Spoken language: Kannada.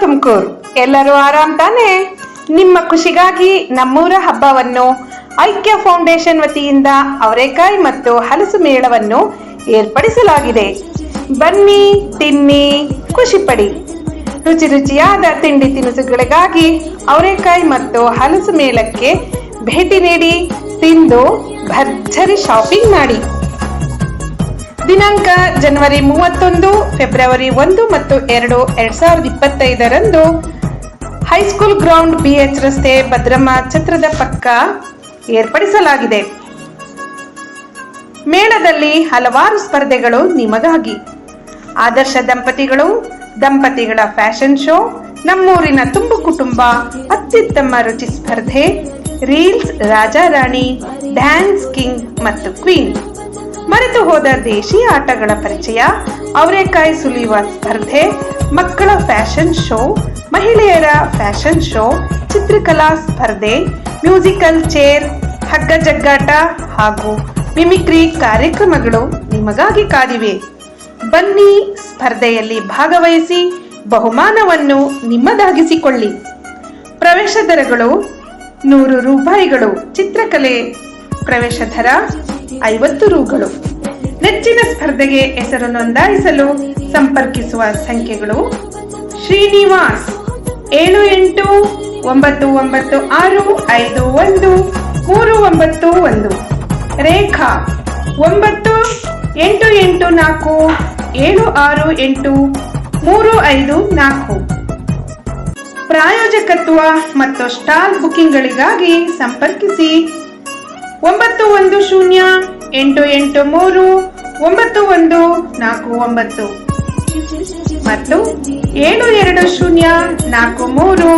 ತುಮಕೂರು. ಎಲ್ಲರೂ ಆರಾಮ್ ತಾನೆ? ನಿಮ್ಮ ಖುಷಿಗಾಗಿ ನಮ್ಮೂರ ಹಬ್ಬವನ್ನು ಐಕ್ಯ ಫೌಂಡೇಶನ್ ವತಿಯಿಂದ ಅವರೆಕಾಯಿ ಮತ್ತು ಹಲಸು ಮೇಳವನ್ನು ಏರ್ಪಡಿಸಲಾಗಿದೆ. ಬನ್ನಿ, ತಿನ್ನಿ ಖುಷಿ ಪಡಿ ರುಚಿ ರುಚಿಯಾದ ತಿಂಡಿ ತಿನಿಸುಗಳಿಗಾಗಿ ಅವರೆಕಾಯಿ ಮತ್ತು ಹಲಸು ಮೇಳಕ್ಕೆ ಭೇಟಿ ನೀಡಿ ತಿಂದು ಭರ್ಜರಿ ಶಾಪಿಂಗ್ ಮಾಡಿ. ದಿನಾಂಕ ಜನವರಿ ಮೂವತ್ತೊಂದು, ಫೆಬ್ರವರಿ ಒಂದು ಮತ್ತು ಎರಡು ಎರಡ್ ಸಾವಿರದ ಇಪ್ಪತ್ತೈದರಂದು ಹೈಸ್ಕೂಲ್ ಗ್ರೌಂಡ್ ಬಿಎಚ್ ರಸ್ತೆ ಭದ್ರಮ್ಮ ಛತ್ರದ ಪಕ್ಕ ಏರ್ಪಡಿಸಲಾಗಿದೆ. ಮೇಳದಲ್ಲಿ ಹಲವಾರು ಸ್ಪರ್ಧೆಗಳು ನಿಮಗಾಗಿ. ಆದರ್ಶ ದಂಪತಿಗಳು, ದಂಪತಿಗಳ ಫ್ಯಾಷನ್ ಶೋ, ನಮ್ಮೂರಿನ ತುಂಬು ಕುಟುಂಬ, ಅತ್ಯುತ್ತಮ ರುಚಿ ಸ್ಪರ್ಧೆ, ರೀಲ್ಸ್ ರಾಜಾರಾಣಿ, ಡ್ಯಾನ್ಸ್ ಕಿಂಗ್ ಮತ್ತು ಕ್ವೀನ್. ಮರೆತು ಹೋದ ದೇಶಿ ಆಟಗಳ ಪರಿಚಯ ಅವರೆಕಾಯಿ ಸುಲಿಯುವ ಸ್ಪರ್ಧೆ, ಮಕ್ಕಳ ಫ್ಯಾಷನ್ ಶೋ, ಮಹಿಳೆಯರ ಫ್ಯಾಷನ್ ಶೋ, ಚಿತ್ರಕಲಾ ಸ್ಪರ್ಧೆ, ಮ್ಯೂಸಿಕಲ್ ಚೇರ್, ಹಗ್ಗ ಜಗ್ಗಾಟ ಹಾಗೂ ಮಿಮಿಕ್ರಿ ಕಾರ್ಯಕ್ರಮಗಳು ನಿಮಗಾಗಿ ಕಾದಿವೆ. ಬನ್ನಿ ಸ್ಪರ್ಧೆಯಲ್ಲಿ ಭಾಗವಹಿಸಿ ಬಹುಮಾನವನ್ನು ನಿಮ್ಮದಾಗಿಸಿಕೊಳ್ಳಿ. ಪ್ರವೇಶ ದರಗಳು ನೂರು ರೂಪಾಯಿಗಳು. ಚಿತ್ರಕಲೆ ಪ್ರವೇಶ ದರ ಐವತ್ತು ರೂಗಳು. ನೆಚ್ಚಿನ ಸ್ಪರ್ಧೆಗೆ ಹೆಸರು ನೋಂದಾಯಿಸಲು ಸಂಪರ್ಕಿಸುವ ಸಂಖ್ಯೆಗಳು ಶ್ರೀನಿವಾಸ್ ಏಳು ಎಂಟು, ಒಂಬತ್ತು ಒಂಬತ್ತು, ಆರು, ಐದು, ಒಂದು, ಮೂರು, ಒಂಬತ್ತು, ಒಂದು. ರೇಖಾ ಒಂಬತ್ತು, ಎಂಟು ಎಂಟು, ನಾಲ್ಕು, ಏಳು, ಆರು, ಎಂಟು, ಮೂರು, ಐದು, ನಾಲ್ಕು. ಪ್ರಾಯೋಜಕತ್ವ ಮತ್ತು ಸ್ಟಾಲ್ ಬುಕ್ಕಿಂಗ್ಗಳಿಗಾಗಿ ಸಂಪರ್ಕಿಸಿ. ಒಂಬತ್ತು ಒಂದು ಶೂನ್ಯ ಎಂಟು ಎಂಟು ಮೂರು, ಒಂಬತ್ತು ಒಂದು ನಾಲ್ಕು ಒಂಬತ್ತು. ಮತ್ತು ಏಳು ಎರಡು ಶೂನ್ಯ ನಾಲ್ಕು ಮೂರು.